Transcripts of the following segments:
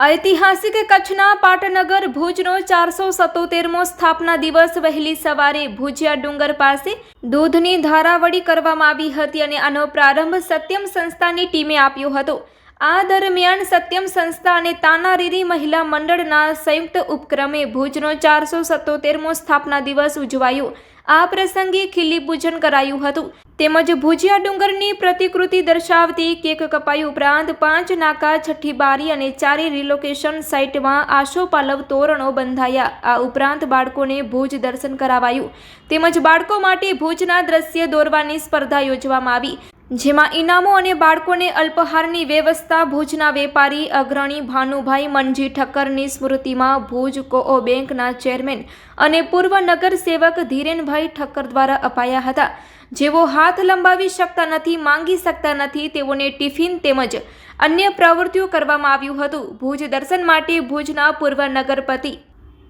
ઐતિહાસિક કચ્છના પાટનગર ભુજનો ચારસો સત્તોતેરમો સ્થાપના દિવસ વહેલી સવારે ભુજિયા ડુંગર પાસે દૂધની ધારાવડી કરવામાં આવી હતી અને આનો પ્રારંભ સત્યમ સંસ્થાની ટીમે આપ્યો હતો. આ દરમિયાન સત્યમ સંસ્થા અને તાનારીરી મહિલા મંડળના સંયુક્ત ઉપક્રમે ભુજનો ચારસો સત્તોતેરમો સ્થાપના દિવસ ઉજવાયો. આ પ્રસંગે ખીલી પૂજન કરાયું હતું. તેમજ ભુજિયા ડુંગરની પ્રતિકૃતિ દર્શાવતી કેક કપાઈ ઉપરાંત પાંચ નાકા, છઠ્ઠી બારી અને ચારે રિલોકેશન સાઇટમાં આશોપાલવ તોરણો બંધાયા. આ ઉપરાંત બાળકોને ભુજ દર્શન કરાવાયું. તેમજ બાળકો માટે ભુજના દ્રશ્ય દોરવાની સ્પર્ધા યોજવામાં આવી. જેમાં ઇનામો અને બાળકોને અલ્પહારની વ્યવસ્થા, ભુજના વેપારી અગ્રણી ભાનુભાઈ મનજી ઠક્કરની સ્મૃતિમાં ભુજ કોઓ બેંકના ચેરમેન અને પૂર્વ નગર સેવક ધીરેનભાઈ ઠક્કર દ્વારા અપાયા હતા. જેઓ હાથ લંબાવી શકતા નથી, માંગી શકતા નથી, તેઓને ટિફિન તેમજ અન્ય પ્રવૃત્તિઓ કરવામાં આવ્યું હતું. ભુજ દર્શન માટે ભુજના પૂર્વ નગરપતિ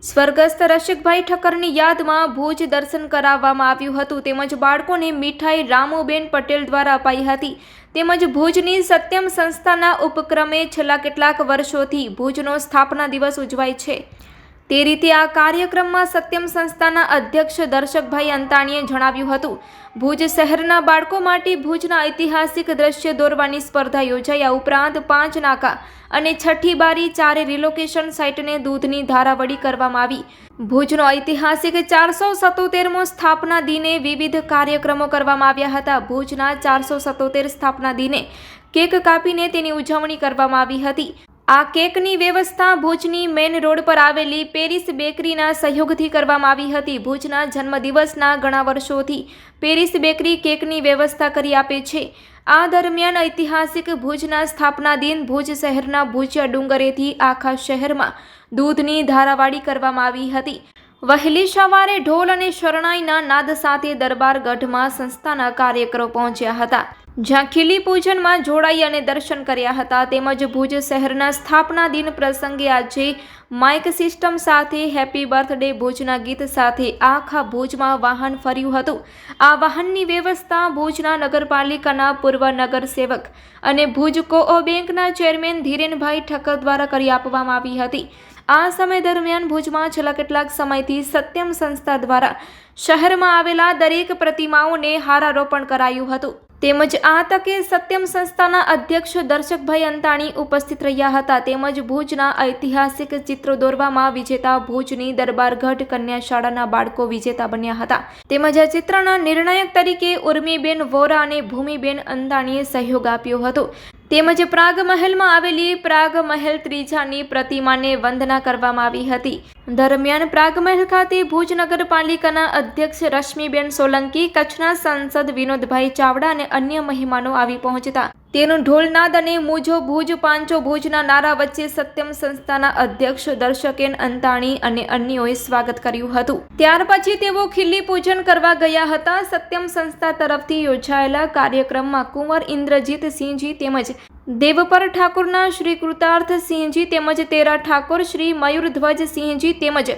સ્વર્ગસ્થ રસિકભાઈ ઠક્કરની યાદમાં ભુજ દર્શન કરાવવામાં આવ્યું હતું. તેમજ બાળકોને મીઠાઈ રામુબેન પટેલ દ્વારા અપાઈ હતી. તેમજ ભુજની સત્યમ સંસ્થાના ઉપક્રમે છેલ્લા કેટલાક વર્ષોથી ભુજનો સ્થાપના દિવસ ઉજવાય છે. તે રીતે આ કાર્યક્રમમાં સત્યમ સંસ્થાના અધ્યક્ષ દર્શકભાઈ અંતાણીએ જણાવ્યું હતું, ભુજ શહેરના બાળકો માટે ભુજના ઐતિહાસિક દ્રશ્ય દોરવાની સ્પર્ધા યોજાઈ આ ઉપરાંત પાંચ નાકા અને છઠ્ઠી બારી ચારે રિલોકેશન સાઇટને દૂધની ધારાવડી કરવામાં આવી. ભુજનો ઐતિહાસિક ચારસો સત્તોતેરમો સ્થાપના દિને વિવિધ કાર્યક્રમો કરવામાં આવ્યા હતા. ભુજના ચારસો સત્તોતેર સ્થાપના દિને કેક કાપીને તેની ઉજવણી કરવામાં આવી હતી. આ કેકની વ્યવસ્થા ભુજની મેન રોડ પર આવેલી પેરિસ બેકરીના સહયોગથી કરવામાં આવી હતી. ભુજના જન્મદિવસના ઘણા વર્ષોથી પેરિસ બેકરી કેકની વ્યવસ્થા કરી આપે છે. આ દરમિયાન ઐતિહાસિક ભુજના સ્થાપના દિન ભુજ શહેરના ભુજિયા ડુંગરેથી આખા શહેરમાં દૂધની ધારાવાડી કરવામાં આવી હતી. વહેલી સવારે ઢોલ અને શરણાઈના નાદ સાથે દરબાર ગઢમાં સંસ્થાના કાર્યકરો પહોંચ્યા હતા. જ્યાં ખીલી પૂજનમાં જોડાઈ અને દર્શન કર્યા હતા, તેમજ ભુજ શહેરના સ્થાપના દિન પ્રસંગે આજે માઇક સિસ્ટમ સાથે હેપી બર્થડે ભુજના ગીત સાથે આખા ભુજમાં વાહન ફર્યું હતું. આ વાહનની વ્યવસ્થા ભુજના નગરપાલિકાના પૂર્વ નગર સેવક અને ભુજ કોઓ બેંકના ચેરમેન ધીરેનભાઈ ઠક્કર દ્વારા કરી આપવામાં આવી હતી. આ સમય દરમિયાન ભુજમાં છેલ્લા કેટલાક સમયથી સત્યમ સંસ્થા દ્વારા શહેરમાં આવેલા દરેક પ્રતિમાઓને હારારોપણ કરાયું હતું. તેમજ આ તકે સત્યમ સંસ્થાના અધ્યક્ષ દર્શકભાઈ અંતાણી ઉપસ્થિત રહ્યા હતા. તેમજ ભુજના ઐતિહાસિક ચિત્રો દોરવામાં વિજેતા ભુજની દરબારગઢ કન્યા શાળાના બાળકો વિજેતા બન્યા હતા. તેમજ આ ચિત્રના નિર્ણાયક તરીકે ઉર્મીબેન વોરા અને ભૂમિબેન અંતાણીએ સહયોગ આપ્યો હતો. તેમજ પ્રાગ મહેલમાં આવેલી પ્રાગ મહેલ ત્રીજાની પ્રતિમાને વંદના કરવામાં આવી હતી. દરમિયાન પ્રાગમહેલ ખાતે ભુજ નગરપાલિકાના અધ્યક્ષ રશ્મિબેન સોલંકી, કચ્છના સાંસદ વિનોદભાઈ ચાવડા અને અન્ય મહેમાનો આવી પહોંચતા. તેનું ઢોલનાદ અને મુજો ભુજ, પાંચો ભુજના નારા વચ્ચે સત્યમ સંસ્થાના અધ્યક્ષ દર્શકેન અંતાણી અને અન્યોએ સ્વાગત કર્યું હતું. ત્યાર પછી તેઓ ખીલ્લી પૂજન કરવા ગયા હતા. સત્યમ સંસ્થા તરફથી યોજાયેલા કાર્યક્રમમાં કુંવર ઇન્દ્રજીત સિંહજી તેમજ દેવપર ઠાકોરના શ્રી કૃતાર્થ સિંહજી તેમજ તેરા ઠાકોર શ્રી મયુરધ્વજ સિંહજી તેમજ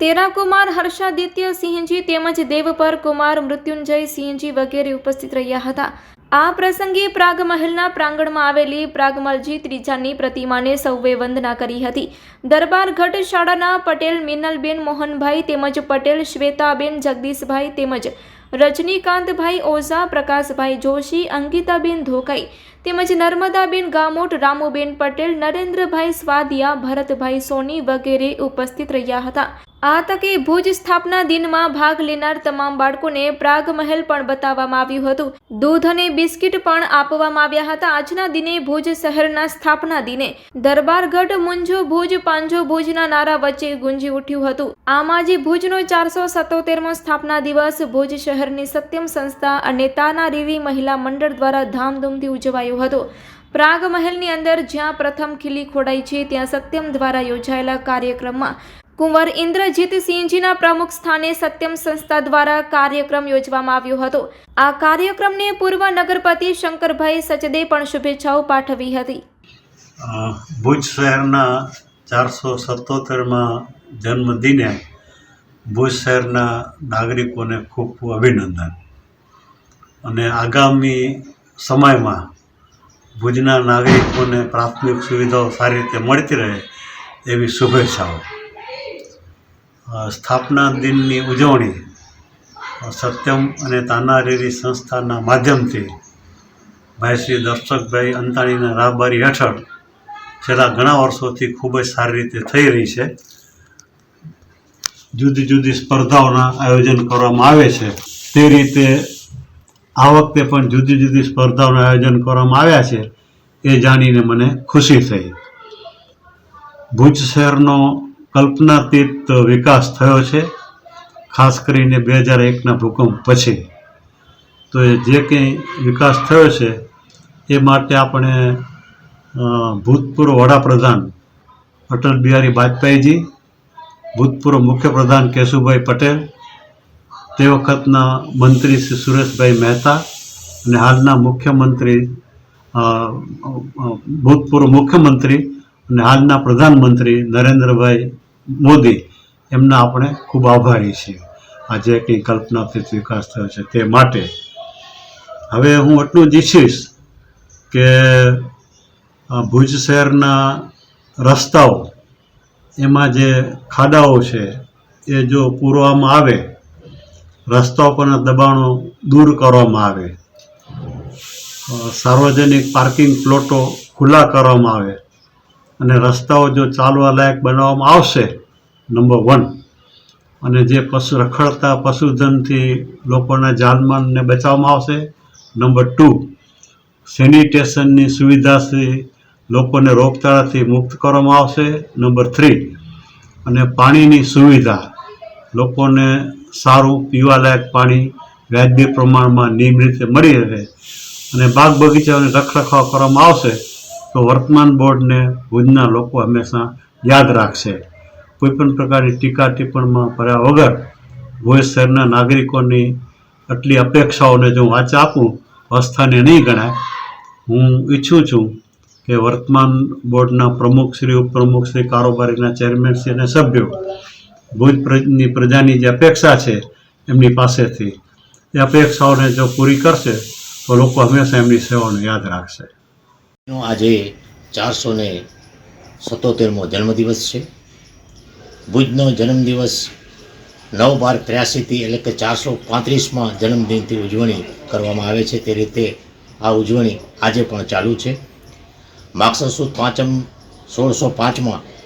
તેરા કુમાર હર્ષાદિત્ય સિંહજી તેમજ દેવપર કુમાર મૃત્યુંજય સિંહજી વગેરે ઉપસ્થિત રહ્યા હતા. આ પ્રસંગે પ્રાગ મહેલના પ્રાંગણમાં આવેલી પ્રાગમલજી ત્રીજાની પ્રતિમાને સૌએ વંદના કરી હતી. દરબાર ઘટ શાળાના પટેલ મિનલબેન મોહનભાઈ તેમજ પટેલ શ્વેતાબેન જગદીશભાઈ તેમજ રજનીકાંતભાઈ ઓઝા, પ્રકાશભાઈ જોશી, અંકિતાબેન ધોકાઈ તેમજ નર્મદાબેન ગામોટ, રામુબેન પટેલ, નરેન્દ્રભાઈ સ્વાદિયા, ભરતભાઈ સોની વગેરે ઉપસ્થિત રહ્યા હતા. આ તકે ભુજ સ્થાપના દિનમાં ભાગ લેનાર તમામ બાળકોને પ્રાગ મહેલ પણ બતાવવામાં આવ્યું હતું. દૂધ અને બિસ્કિટ પણ આપવામાં આવ્યા હતા. આજના દિને ભુજ શહેરના સ્થાપના દિને દરબારગઢ, મુંજો ભુજ, પાંજો ભુજના નારા વચ્ચે ગુંજી ઉઠ્યું હતું. આમ આજે ભુજનો ચારસો સત્તોતેરમો સ્થાપના દિવસ ભુજ શહેરની સત્યમ સંસ્થા અને તાના રીવી મહિલા મંડળ દ્વારા ધામધૂમથી ઉજવાયો હતો. પ્રાગ મહેલની અંદર જ્યાં પ્રથમ ખીલી ખોડાઈ છે, ત્યાં સત્યમ દ્વારા યોજાયેલા કાર્યક્રમમાં કુંવર ઇન્દ્રજીત સિંહજીના પ્રમુખ સ્થાને સત્યમ સંસ્થા દ્વારા કાર્યક્રમ યોજવામાં આવ્યો હતો. આ કાર્યક્રમને પૂર્વ નગરપતિ શંકરભાઈ સચદે પણ શુભેચ્છાઓ પાઠવી હતી. ભુજ શહેરના ચારસો સત્તોતેરમાં જન્મદિને ભુજ શહેરના નાગરિકોને ખૂબ અભિનંદન. અને આગામી સમયમાં ભુજના નાગરિકોને પ્રાથમિક સુવિધાઓ સારી રીતે મળતી રહે એવી શુભેચ્છાઓ. સ્થાપના દિનની ઉજવણી સત્યમ અને તાનારીરી સંસ્થાના માધ્યમથી ભાઈ શ્રી દર્શકભાઈ અંતાણીના રાહબારી હેઠળ છેલ્લા ઘણા વર્ષોથી ખૂબ જ સારી રીતે થઈ રહી છે. જુદી જુદી સ્પર્ધાઓના આયોજન કરવામાં આવે છે. તે રીતે આ વખતે પણ જુદી જુદી સ્પર્ધાઓનું આયોજન કરવામાં આવ્યા છે, એ જાણીને મને ખુશી થઈ. ભુજ શહેરનો કલ્પનાતીત વિકાસ થયો છે, ખાસ કરીને બે હજાર એકના ભૂકંપ પછી. તો એ જે કંઈ વિકાસ થયો છે, એ માટે આપણે ભૂતપૂર્વ વડાપ્રધાન અટલ બિહારી વાજપેયીજી, ભૂતપૂર્વ મુખ્યપ્રધાન કેશુભાઈ પટેલ તે વખતના મંત્રી શ્રી સુરેશભાઈ મહેતા અને હાલના મુખ્યમંત્રી ભૂતપૂર્વ મુખ્યમંત્રી અને હાલના પ્રધાનમંત્રી નરેન્દ્રભાઈ મોદી, એમના આપણે ખૂબ આભારી છીએ. આજે કંઈ કલ્પનાતીત વિકાસ થયો છે તે માટે. હવે હું એટલું જ ઈચ્છીશ કે ભુજ શહેરના રસ્તાઓ, એમાં જે ખાડાઓ છે, એ જો પૂરવામાં આવે રસ્તાઓ પરના દબાણો દૂર કરવામાં આવે. સાર્વજનિક પાર્કિંગ પ્લોટો ખુલ્લા કરવામાં આવે અને રસ્તાઓ જો ચાલવા લાયક બનાવવામાં આવશે નંબર વન અને જે પશુ, રખડતા પશુધનથી લોકોના જાનમાનને બચાવવામાં આવશે નંબર ટુ સેનિટેશનની સુવિધાથી લોકોને રોગચાળાથી મુક્ત કરવામાં આવશે નંબર થ્રી અને પાણીની સુવિધા, લોકોને સારું, પીવાલાયક પાણી વ્યાજબી પ્રમાણમાં નિયમિત રીતે મળી રહે અને બાગ બગીચાઓને રખરખાવ કરવામાં આવશે, તો વર્તમાન બોર્ડને ભુજના લોકો હંમેશા યાદ રાખશે. કોઈપણ પ્રકારની ટીકા ટિપ્પણમાં ભર્યા વગર ભુજ શહેરના નાગરિકોની આટલી અપેક્ષાઓને જો વાંચા આપું અસ્થાને નહીં ગણાય. હું ઈચ્છું છું કે વર્તમાન બોર્ડના પ્રમુખશ્રી ઉપપ્રમુખશ્રી, કારોબારીના ચેરમેનશ્રી અને સભ્યો ભુજ પ્રજની જે અપેક્ષા છે એમની પાસેથી, એ અપેક્ષાઓને જો પૂરી કરશે, તો લોકો હંમેશા એમની સેવાને યાદ રાખશે. આજે ચારસો ને સત્તોતેરમો જન્મદિવસ છે. ભુજનો જન્મદિવસ નવ બાર ત્ર્યાસીથી એટલે કે ચારસો પાંત્રીસમાં જન્મદિનથી ઉજવણી કરવામાં આવે છે. તે રીતે આ ઉજવણી આજે પણ ચાલુ છે. માગસર પાંચમ, સોળસો પાંચમાં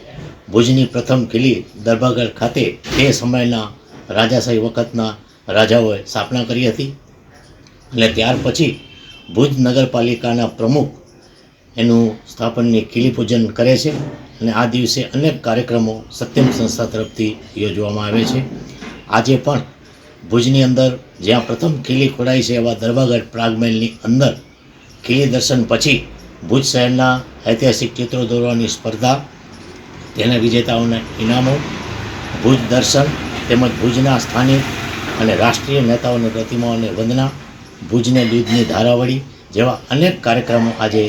ભુજની પ્રથમ કિલ્લી દરબારગઢ ખાતે તે સમયના રાજાશાહી વખતના રાજાઓએ સ્થાપના કરી હતી. અને ત્યાર પછી ભુજ નગરપાલિકાના પ્રમુખ એનું સ્થાપનની ખીલી પૂજન કરે છે અને આ દિવસે અનેક કાર્યક્રમો સત્યમ સંસ્થા તરફથી યોજવામાં આવે છે. આજે પણ ભુજની અંદર જ્યાં પ્રથમ ખીલી ખોડાઈ છે એવા દરબારગઢ પ્રાગમહેલની અંદર ખીલી દર્શન પછી ભુજ શહેરના ઐતિહાસિક ચિત્રો દોરવાની સ્પર્ધા તેના વિજેતાઓને ઇનામો, ભુજ દર્શન તેમજ ભુજના સ્થાનિક અને રાષ્ટ્રીય નેતાઓની પ્રતિમાઓને વંદના, ભુજને દૂધની ધારાવળી જેવા અનેક કાર્યક્રમો આજે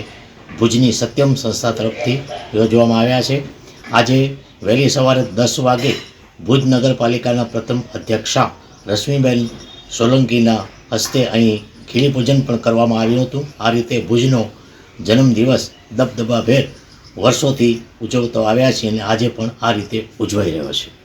ભુજની સત્યમ સંસ્થા તરફથી યોજવામાં આવ્યા છે. આજે વહેલી સવારે દસ વાગે ભુજ નગરપાલિકાના પ્રથમ અધ્યક્ષા રશ્મિબેન સોલંકીના હસ્તે અહીં ખીલી પૂજન પણ કરવામાં આવ્યું હતું. આ રીતે ભુજનો જન્મદિવસ દબદબાભેર વર્ષોથી ઉજવતો આવ્યા છે અને આજે પણ આ રીતે ઉજવાઈ રહ્યો છે.